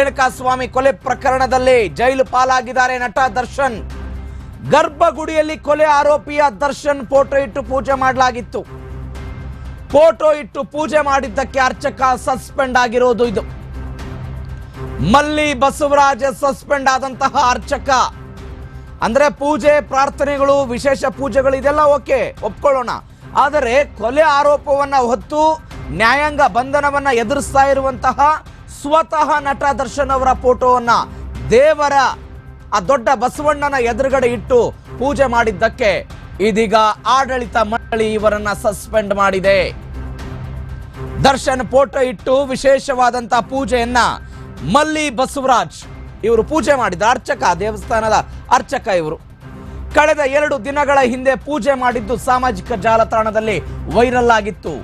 ರೇಣುಕಾಸ್ವಾಮಿ ಕೊಲೆ ಪ್ರಕರಣದಲ್ಲಿ ಜೈಲು ಪಾಲಾಗಿದ್ದಾರೆ ನಟ ದರ್ಶನ್. ಗರ್ಭಗುಡಿಯಲ್ಲಿ ಕೊಲೆ ಆರೋಪಿಯ ದರ್ಶನ್ ಫೋಟೋ ಇಟ್ಟು ಪೂಜೆ ಮಾಡಲಾಗಿತ್ತು. ಫೋಟೋ ಇಟ್ಟು ಪೂಜೆ ಮಾಡಿದ್ದಕ್ಕೆ ಅರ್ಚಕ ಸಸ್ಪೆಂಡ್ ಆಗಿರೋದು ಇದು. ಮಲ್ಲಿ ಬಸವರಾಜ ಸಸ್ಪೆಂಡ್ ಆದಂತಹ ಅರ್ಚಕ. ಅಂದ್ರೆ ಪೂಜೆ, ಪ್ರಾರ್ಥನೆಗಳು, ವಿಶೇಷ ಪೂಜೆಗಳು ಇದೆಲ್ಲ ಓಕೆ, ಒಪ್ಕೊಳ್ಳೋಣ. ಆದರೆ ಕೊಲೆ ಆರೋಪವನ್ನ ಹೊತ್ತು ನ್ಯಾಯಾಂಗ ಬಂಧನವನ್ನ ಎದುರಿಸ್ತಾ ಇರುವಂತಹ ಸ್ವತಃ ನಟ ದರ್ಶನ್ ಅವರ ಫೋಟೋವನ್ನ ದೇವರ, ಆ ದೊಡ್ಡ ಬಸವಣ್ಣನ ಎದುರುಗಡೆ ಇಟ್ಟು ಪೂಜೆ ಮಾಡಿದ್ದಕ್ಕೆ ಇದೀಗ ಆಡಳಿತ ಮಂಡಳಿ ಇವರನ್ನ ಸಸ್ಪೆಂಡ್ ಮಾಡಿದೆ. ದರ್ಶನ್ ಫೋಟೋ ಇಟ್ಟು ವಿಶೇಷವಾದಂತಹ ಪೂಜೆಯನ್ನ ಮಲ್ಲಿ ಬಸವರಾಜ್ ಇವರು ಪೂಜೆ ಮಾಡಿದ. ಅರ್ಚಕ, ದೇವಸ್ಥಾನದ ಅರ್ಚಕ ಇವರು. ಕಳೆದ ಎರಡು ದಿನಗಳ ಹಿಂದೆ ಪೂಜೆ ಮಾಡಿದ್ದು ಸಾಮಾಜಿಕ ಜಾಲತಾಣದಲ್ಲಿ ವೈರಲ್ ಆಗಿತ್ತು.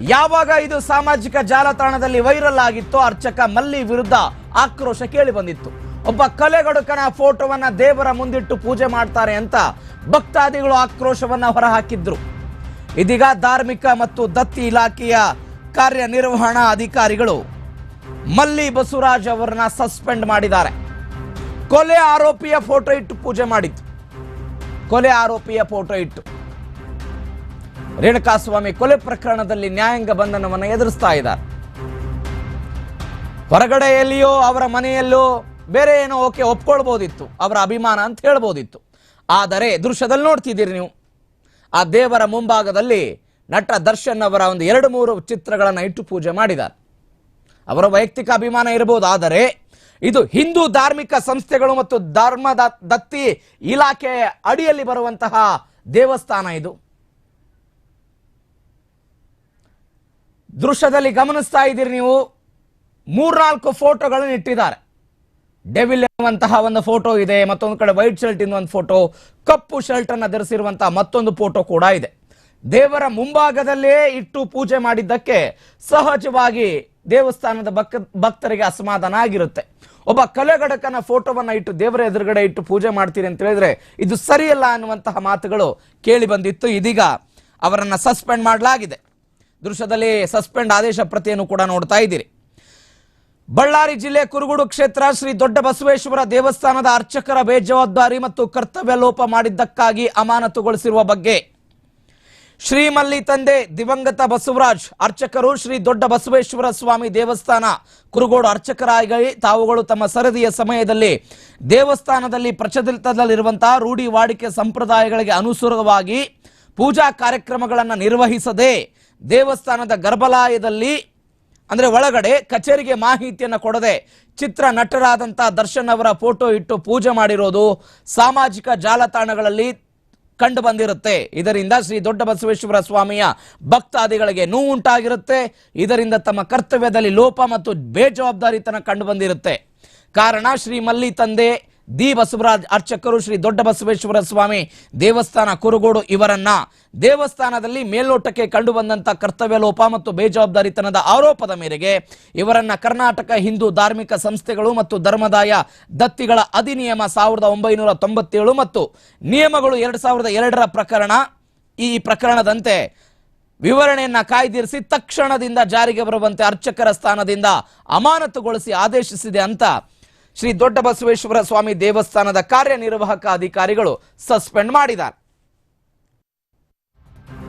ಯಾವಾಗ ಇದು ಸಾಮಾಜಿಕ ಜಾಲತಾಣದಲ್ಲಿ ವೈರಲ್ ಆಗಿತ್ತು ಅರ್ಚಕ ಮಲ್ಲಿ ವಿರುದ್ಧ ಆಕ್ರೋಶ ಕೇಳಿ ಬಂದಿತ್ತು. ಒಬ್ಬ ಕಲೆಗಡುಕನ ಫೋಟೋವನ್ನ ದೇವರ ಮುಂದಿಟ್ಟು ಪೂಜೆ ಮಾಡ್ತಾರೆ ಅಂತ ಭಕ್ತಾದಿಗಳು ಆಕ್ರೋಶವನ್ನ ಹೊರಹಾಕಿದ್ರು. ಇದೀಗ ಧಾರ್ಮಿಕ ಮತ್ತು ದತ್ತಿ ಇಲಾಖೆಯ ಕಾರ್ಯನಿರ್ವಹಣಾ ಅಧಿಕಾರಿಗಳು ಮಲ್ಲಿ ಬಸವರಾಜ್ ಅವರನ್ನ ಸಸ್ಪೆಂಡ್ ಮಾಡಿದ್ದಾರೆ. ಕೊಲೆ ಆರೋಪಿಯ ಫೋಟೋ ಇಟ್ಟು ಪೂಜೆ ಮಾಡಿತ್ತು. ಕೊಲೆ ಆರೋಪಿಯ ಫೋಟೋ ಇಟ್ಟು. ರೇಣುಕಾಸ್ವಾಮಿ ಕೊಲೆ ಪ್ರಕರಣದಲ್ಲಿ ನ್ಯಾಯಾಂಗ ಬಂಧನವನ್ನು ಎದುರಿಸ್ತಾ ಇದ್ದಾರೆ. ಹೊರಗಡೆಯಲ್ಲಿಯೋ ಅವರ ಮನೆಯಲ್ಲೋ ಬೇರೆ ಏನೋ ಓಕೆ ಒಪ್ಕೊಳ್ಬೋದಿತ್ತು, ಅವರ ಅಭಿಮಾನ ಅಂತ ಹೇಳ್ಬೋದಿತ್ತು. ಆದರೆ ದೃಶ್ಯದಲ್ಲಿ ನೋಡ್ತಿದ್ದೀರಿ ನೀವು. ಆ ದೇವರ ಮುಂಭಾಗದಲ್ಲಿ ನಟ ದರ್ಶನ್ ಅವರ ಒಂದು ಎರಡು ಮೂರು ಚಿತ್ರಗಳನ್ನು ಇಟ್ಟು ಪೂಜೆ ಮಾಡಿದ್ದಾರೆ. ಅವರ ವೈಯಕ್ತಿಕ ಅಭಿಮಾನ ಇರಬಹುದು ಆದರೆ ಇದು ಹಿಂದೂ ಧಾರ್ಮಿಕ ಸಂಸ್ಥೆಗಳು ಮತ್ತು ಧರ್ಮದ ದತ್ತಿ ಇಲಾಖೆಯ ಅಡಿಯಲ್ಲಿ ಬರುವಂತಹ ದೇವಸ್ಥಾನ ಇದು. ದೃಶ್ಯದಲ್ಲಿ ಗಮನಿಸ್ತಾ ಇದ್ದೀರಿ ನೀವು. ಮೂರ್ನಾಲ್ಕು ಫೋಟೋಗಳನ್ನು ಇಟ್ಟಿದ್ದಾರೆ. ಡೆವಿಲ್ ಎನ್ನುವಂತಹ ಒಂದು ಫೋಟೋ ಇದೆ, ಮತ್ತೊಂದು ಕಡೆ ವೈಟ್ ಶರ್ಟ್ ಒಂದು ಫೋಟೋ, ಕಪ್ಪು ಶರ್ಟ್ ಅನ್ನು ಧರಿಸಿರುವಂತಹ ಮತ್ತೊಂದು ಫೋಟೋ ಕೂಡ ಇದೆ. ದೇವರ ಮುಂಭಾಗದಲ್ಲೇ ಇಟ್ಟು ಪೂಜೆ ಮಾಡಿದ್ದಕ್ಕೆ ಸಹಜವಾಗಿ ದೇವಸ್ಥಾನದ ಭಕ್ ಭಕ್ತರಿಗೆ ಅಸಮಾಧಾನ ಆಗಿರುತ್ತೆ. ಒಬ್ಬ ಕಲೆಗಡಕನ ಫೋಟೋವನ್ನು ಇಟ್ಟು ದೇವರ ಎದುರುಗಡೆ ಇಟ್ಟು ಪೂಜೆ ಮಾಡ್ತೀರಿ ಅಂತ ಹೇಳಿದ್ರೆ ಇದು ಸರಿಯಲ್ಲ ಅನ್ನುವಂತಹ ಮಾತುಗಳು ಕೇಳಿ ಬಂದಿತ್ತು. ಇದೀಗ ಅವರನ್ನು ಸಸ್ಪೆಂಡ್ ಮಾಡಲಾಗಿದೆ. ದೃಶ್ಯದಲ್ಲಿ ಸಸ್ಪೆಂಡ್ ಆದೇಶ ಪ್ರತಿಯನ್ನು ಕೂಡ ನೋಡ್ತಾ ಇದ್ದೀರಿ. ಬಳ್ಳಾರಿ ಜಿಲ್ಲೆ ಕುರುಗುಡು ಕ್ಷೇತ್ರ ಶ್ರೀ ದೊಡ್ಡ ಬಸವೇಶ್ವರ ದೇವಸ್ಥಾನದ ಅರ್ಚಕರ ಬೇಜವಾಬ್ದಾರಿ ಮತ್ತು ಕರ್ತವ್ಯ ಲೋಪ ಮಾಡಿದ್ದಕ್ಕಾಗಿ ಅಮಾನತುಗೊಳಿಸಿರುವ ಬಗ್ಗೆ ಶ್ರೀಮಲ್ಲಿ ತಂದೆ ದಿವಂಗತ ಬಸವರಾಜ್, ಅರ್ಚಕರು ಶ್ರೀ ದೊಡ್ಡ ಬಸವೇಶ್ವರ ಸ್ವಾಮಿ ದೇವಸ್ಥಾನ ಕುರುಗೋಡು ಅರ್ಚಕರಾಗಿ ತಾವುಗಳು ತಮ್ಮ ಸರದಿಯ ಸಮಯದಲ್ಲಿ ದೇವಸ್ಥಾನದಲ್ಲಿ ಪ್ರಚಲಿತದಲ್ಲಿರುವಂತಹ ರೂಢಿ ವಾಡಿಕೆ ಸಂಪ್ರದಾಯಗಳಿಗೆ ಅನುಸಾರವಾಗಿ ಪೂಜಾ ಕಾರ್ಯಕ್ರಮಗಳನ್ನು ನಿರ್ವಹಿಸದೆ ದೇವಸ್ಥಾನದ ಗರ್ಭಾಲಯದಲ್ಲಿ, ಅಂದರೆ ಒಳಗಡೆ ಕಚೇರಿಗೆ ಮಾಹಿತಿಯನ್ನು ಕೊಡದೆ ಚಿತ್ರ ನಟರಾದಂಥ ದರ್ಶನ್ ಅವರ ಫೋಟೋ ಇಟ್ಟು ಪೂಜೆ ಮಾಡಿರೋದು ಸಾಮಾಜಿಕ ಜಾಲತಾಣಗಳಲ್ಲಿ ಕಂಡು ಬಂದಿರುತ್ತೆ. ಇದರಿಂದ ಶ್ರೀ ದೊಡ್ಡ ಬಸವೇಶ್ವರ ಸ್ವಾಮಿಯ ಭಕ್ತಾದಿಗಳಿಗೆ ನೋವು ಉಂಟಾಗಿರುತ್ತೆ ಇದರಿಂದ ತಮ್ಮ ಕರ್ತವ್ಯದಲ್ಲಿ ಲೋಪ ಮತ್ತು ಬೇಜವಾಬ್ದಾರಿತನ ಕಂಡು ಬಂದಿರುತ್ತೆ. ಕಾರಣ ಶ್ರೀ ಮಲ್ಲಿ ತಂದೆ ದಿ ಬಸವರಾಜ್ ಅರ್ಚಕರು ಶ್ರೀ ದೊಡ್ಡ ಬಸವೇಶ್ವರ ಸ್ವಾಮಿ ದೇವಸ್ಥಾನ ಕುರುಗೋಡು ಇವರನ್ನ. ದೇವಸ್ಥಾನದಲ್ಲಿ ಮೇಲ್ನೋಟಕ್ಕೆ ಕಂಡು ಬಂದಂತ ಕರ್ತವ್ಯ ಲೋಪ ಮತ್ತು ಬೇಜವಾಬ್ದಾರಿತನದ ಆರೋಪದ ಮೇರೆಗೆ ಇವರನ್ನ ಕರ್ನಾಟಕ ಹಿಂದೂ ಧಾರ್ಮಿಕ ಸಂಸ್ಥೆಗಳು ಮತ್ತು ಧರ್ಮದಾಯ ದತ್ತಿಗಳ ಅಧಿನಿಯಮ ಸಾವಿರದ ಒಂಬೈನೂರ ತೊಂಬತ್ತೇಳು ಮತ್ತು ನಿಯಮಗಳು ಎರಡು ಸಾವಿರದ ಎರಡರ ಪ್ರಕರಣ ಈ ಪ್ರಕರಣದಂತೆ ವಿವರಣೆಯನ್ನ ಕಾಯ್ದಿರಿಸಿ ತಕ್ಷಣದಿಂದ ಜಾರಿಗೆ ಬರುವಂತೆ ಅರ್ಚಕರ ಸ್ಥಾನದಿಂದ ಅಮಾನತುಗೊಳಿಸಿ ಆದೇಶಿಸಿದೆ ಅಂತ ಶ್ರೀ ದೊಡ್ಡ ಬಸವೇಶ್ವರ ಸ್ವಾಮಿ ದೇವಸ್ಥಾನದ ಕಾರ್ಯನಿರ್ವಾಹಕ ಅಧಿಕಾರಿಗಳು ಸಸ್ಪೆಂಡ್ ಮಾಡಿದ್ದಾರೆ.